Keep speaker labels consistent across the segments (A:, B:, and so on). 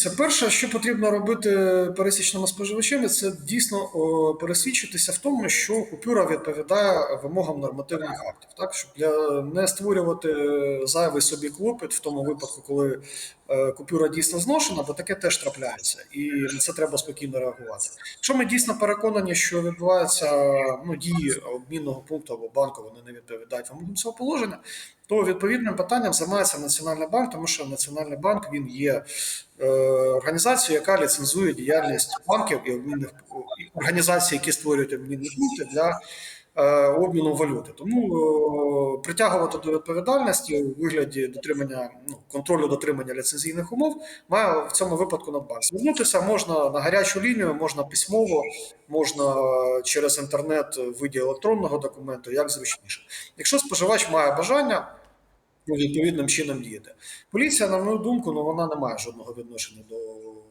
A: Це перше, що потрібно робити пересічному споживачеві, це дійсно пересвідчитися в тому, що купюра відповідає вимогам нормативних актів, так щоб для не створювати зайвий собі клопіт в тому випадку, коли е, купюра дійсно зношена, бо таке теж трапляється, і на це треба спокійно реагувати. Якщо ми дійсно переконані, що відбуваються ну, дії обмінного пункту або банку, вони не відповідають вимогам цього положення, то відповідним питанням займається Національний банк, тому що Національний банк він є е, організацією, яка ліцензує діяльність банків і обмінних організацій, які створюють обмінні пункти для е, обміну валюти. Тому е, притягувати до відповідальності у вигляді дотримання ну, контролю дотримання ліцензійних умов має в цьому випадку Нацбанк. Звернутися можна на гарячу лінію, можна письмово, можна через інтернет в виді електронного документу, як зручніше. Якщо споживач має бажання відповідним чином діяти. Поліція, на мою думку, ну вона не має жодного відношення до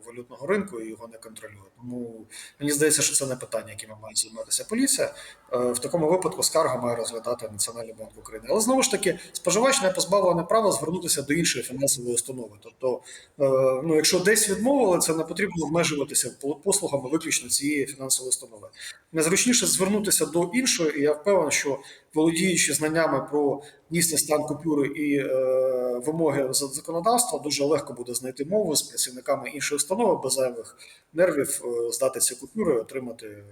A: валютного ринку і його не контролює. Тому мені здається, що це не питання, якими має займатися поліція. Е, В такому випадку скарга має розглядати Національний банк України. Але знову ж таки, споживач не позбавлений права звернутися до іншої фінансової установи. Тобто, е, ну якщо десь відмовили, це не потрібно обмежуватися послугами виключно цієї фінансової установи. Найзручніше звернутися до іншої, і я впевнений, що володіючи знаннями про дійсний стан купюри і е, вимоги законодавства, дуже легко буде знайти мову з працівниками іншої без зайвих нервів, е, здати ці купюри отримати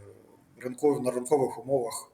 A: ринкові на ринкових умовах